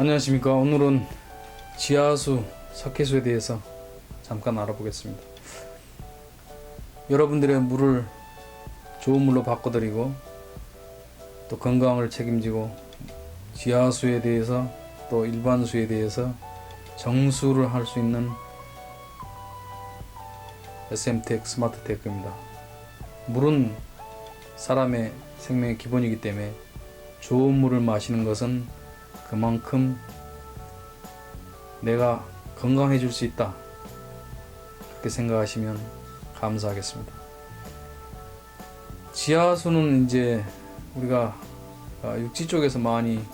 안녕하십니까. 오늘은 지하수, 석회수에 대해서 잠깐 알아보겠습니다. 여러분들의 물을 좋은 물로 바꿔드리고 또 건강을 책임지고 지하수에 대해서 또 일반수에 대해서 정수를 할 수 있는 SM텍 스마트테크입니다. 물은 사람의 생명의 기본이기 때문에 좋은 물을 마시는 것은 그만큼 내가 건강해질 수 있다. 그렇게 생각하시면 감사하겠습니다. 지하수는 이제 우리가 아, 육지 쪽에서 많이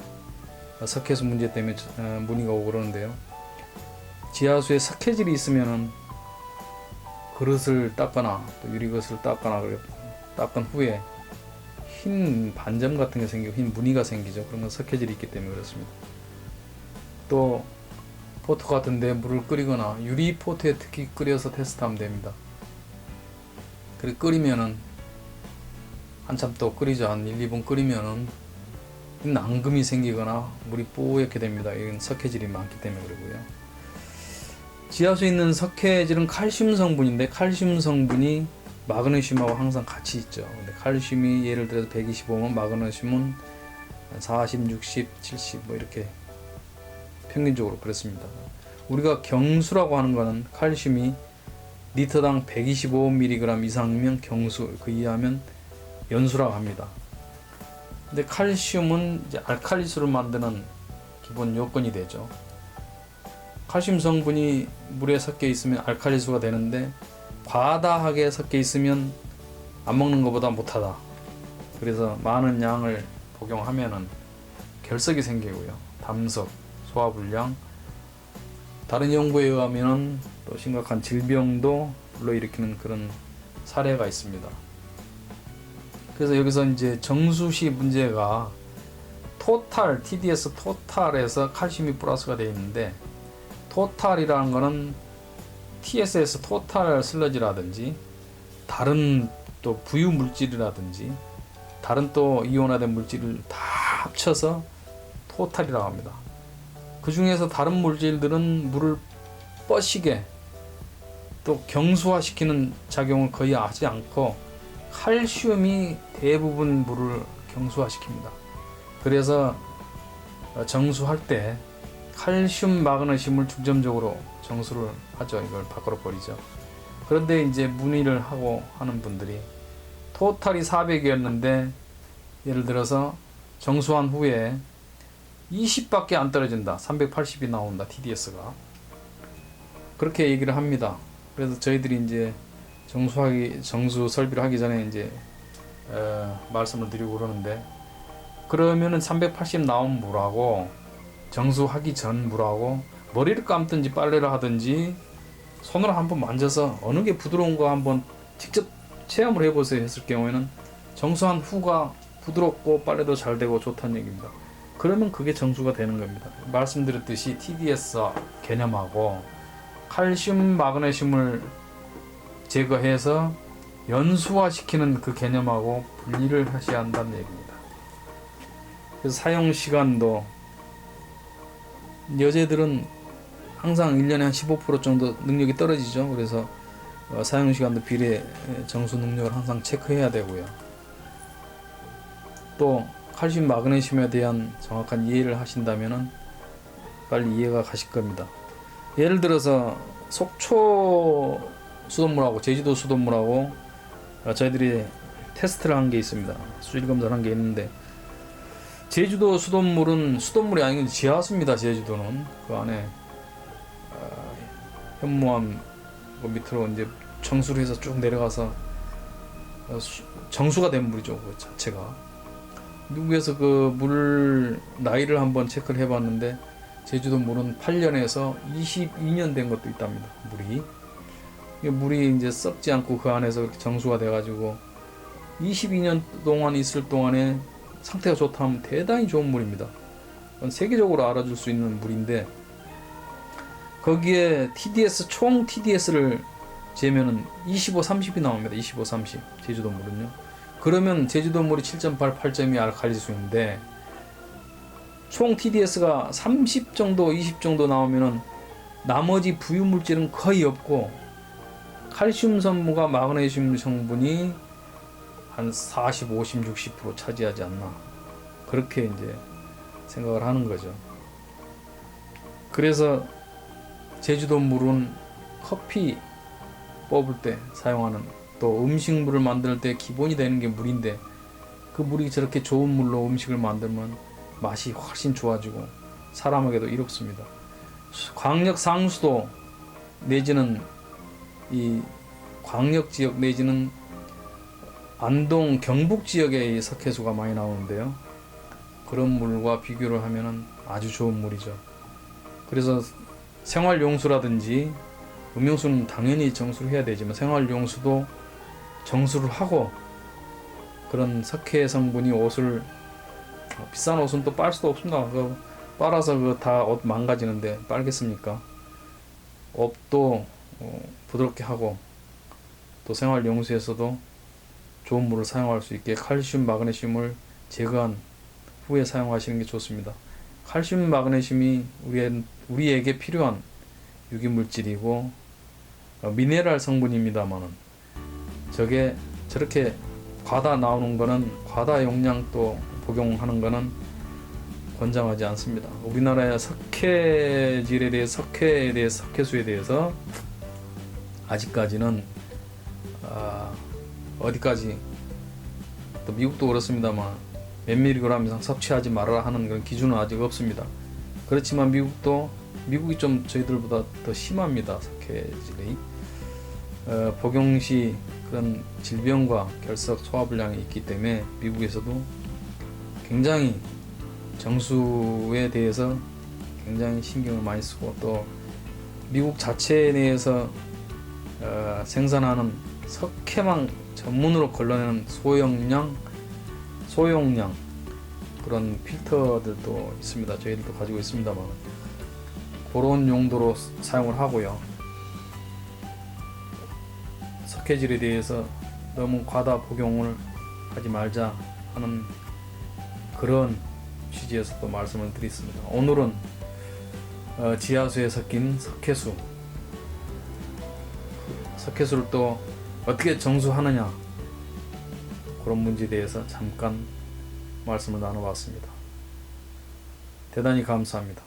석회수 문제 때문에 어, 문의가 오고 그러는데요. 지하수에 석회질이 있으면은 그릇을 닦거나 또 유리그릇을 닦거나 닦은 후에 흰 반점 같은 게 생기고 흰 무늬가 생기죠. 그런 건 석회질이 있기 때문에 그렇습니다. 또 포트 같은데 물을 끓이거나 유리 포트에 특히 끓여서 테스트하면 됩니다. 그리고 끓이면은 한참 또 끓이죠. 한 1, 2분 끓이면은 낭금이 생기거나 물이 뽀얗게 됩니다. 이건 석회질이 많기 때문에 그러고요. 지하수에 있는 석회질은 칼슘 성분인데 칼슘 성분이 마그네슘하고 항상 같이 있죠. 근데 칼슘이 예를 들어서 125면 마그네슘은 한 40, 60, 70 뭐 이렇게 평균적으로 그렇습니다. 우리가 경수라고 하는 거는 칼슘이 리터당 125mg 이상이면 경수, 그 이하면 연수라고 합니다. 근데 칼슘은 이제 알칼리수를 만드는 기본 요건이 되죠. 칼슘 성분이 물에 섞여 있으면 알칼리수가 되는데 과다하게 섞여 있으면 안 먹는 것보다 못하다. 그래서 많은 양을 복용하면은 결석이 생기고요. 담석, 소화불량. 다른 연구에 의하면은 또 심각한 질병도 불러일으키는 그런 사례가 있습니다. 그래서 여기서 이제 정수시 문제가 토탈 TDS 토탈에서 칼슘이 플러스가 되어 있는데 토탈이라는 거는 TSS 토탈 슬러지라든지 다른 또 부유 물질이라든지 다른 또 이온화된 물질을 다 합쳐서 토탈이라고 합니다. 그 중에서 다른 물질들은 물을 뻐시게 또 경수화시키는 작용을 거의 하지 않고 칼슘이 대부분 물을 경수화시킵니다. 그래서 어, 정수할 때 칼슘 마그네슘을 중점적으로 정수를 하죠. 이걸 밖으로 버리죠. 그런데 이제 문의를 하고 하는 분들이 토탈이 400이었는데 예를 들어서 정수한 후에 20밖에 안 떨어진다. 380이 나온다. TDS가. 그렇게 얘기를 합니다. 그래서 저희들이 이제 정수하기 정수 설비를 하기 전에 이제 어, 말씀을 드리고 그러는데 그러면은 380 나온 물하고 정수하기 전 물하고 머리를 감든지 빨래를 하든지 손으로 한번 만져서 어느 게 부드러운 거 한번 직접 체험을 해보세요 했을 경우에는 정수한 후가 부드럽고 빨래도 잘 되고 좋다는 얘기입니다. 그러면 그게 정수가 되는 겁니다. 말씀드렸듯이 TDS 개념하고 칼슘, 마그네슘을 제거해서 연수화시키는 그 개념하고 분리를 하셔야 한다는 얘기입니다. 그래서 사용 시간도 여자들은 항상 1년에 한 15% 정도 능력이 떨어지죠. 그래서 어, 사용 시간도 비례 정수 능력을 항상 체크해야 되고요. 또 칼슘, 마그네슘에 대한 정확한 이해를 하신다면은 빨리 이해가 가실 겁니다. 예를 들어서 속초 수돗물하고 제주도 수돗물하고 어, 저희들이 테스트를 한 게 있습니다. 수질 검사를 한 게 있는데 제주도 수돗물은 수돗물이 아닌 지하수입니다. 제주도는 그 안에 어, 현무암 그 밑으로 이제 정수를 해서 쭉 내려가서 정수가 된 물이죠. 그 자체가 미국에서 그 물 나이를 한번 체크를 해봤는데 제주도 물은 8년에서 22년 된 것도 있답니다. 물이 이 물이 이제 썩지 않고 그 안에서 정수가 돼가지고 22년 동안 있을 동안에 상태가 좋다면 대단히 좋은 물입니다. 세계적으로 알아줄 수 있는 물인데 거기에 TDS 총 TDS를 재면은 25, 30이 나옵니다. 25, 30 제주도 물은요. 그러면 제주도 물이 7.8, 8.2 알칼리수인데 총 TDS가 30 정도, 20 정도 나오면은 나머지 부유 물질은 거의 없고 칼슘 성분과 마그네슘 성분이 한 40, 50, 60% 차지하지 않나 그렇게 이제 생각을 하는 거죠. 그래서 제주도 물은 커피 뽑을 때 사용하는 또 음식물을 만들 때 기본이 되는 게 물인데 그 물이 저렇게 좋은 물로 음식을 만들면 맛이 훨씬 좋아지고 사람에게도 이롭습니다. 광역 상수도 내지는 이 광역 지역 내지는 안동 경북 지역에 이 석회수가 많이 나오는데요. 그런 물과 비교를 하면은 아주 좋은 물이죠. 그래서 생활용수라든지 음용수는 당연히 정수를 해야 되지만 생활용수도 정수를 하고 그런 석회 성분이 옷을 어, 비싼 옷은 또 빨 수도 없습니다. 그 빨아서 그 다 옷 망가지는데 빨겠습니까? 옷도 어, 부드럽게 하고 또 생활용수에서도 좋은 물을 사용할 수 있게 칼슘, 마그네슘을 제거한 후에 사용하시는 게 좋습니다. 칼슘, 마그네슘이 우리의, 우리에게 필요한 유기물질이고 어, 미네랄 성분입니다만은 저게 저렇게 과다 나오는 거는 과다 용량 또 복용하는 거는 권장하지 않습니다. 우리나라의 석회질에 대해 석회에 대해 석회수에 대해서 아직까지는 아, 어디까지 또 미국도 그렇습니다만 몇 밀리그램 이상 섭취하지 말아라 하는 그런 기준은 아직 없습니다. 그렇지만 미국도 미국이 좀 저희들보다 더 심합니다. 석회질이 어, 복용 시 그런 질병과 결석 소화불량이 있기 때문에 미국에서도 굉장히 정수에 대해서 굉장히 신경을 많이 쓰고 또 미국 자체 내에서 어, 생산하는 석회망 전문으로 걸러내는 소용량 소용량 그런 필터들도 있습니다. 저희들도 가지고 있습니다만 그런 용도로 사용을 하고요. 석회질에 대해서 너무 과다 복용을 하지 말자 하는 그런 취지에서 또 말씀을 드리겠습니다. 오늘은 어, 지하수에 섞인 석회수 석회수를 또 어떻게 정수하느냐 그런 문제에 대해서 잠깐 말씀을 나눠봤습니다. 대단히 감사합니다.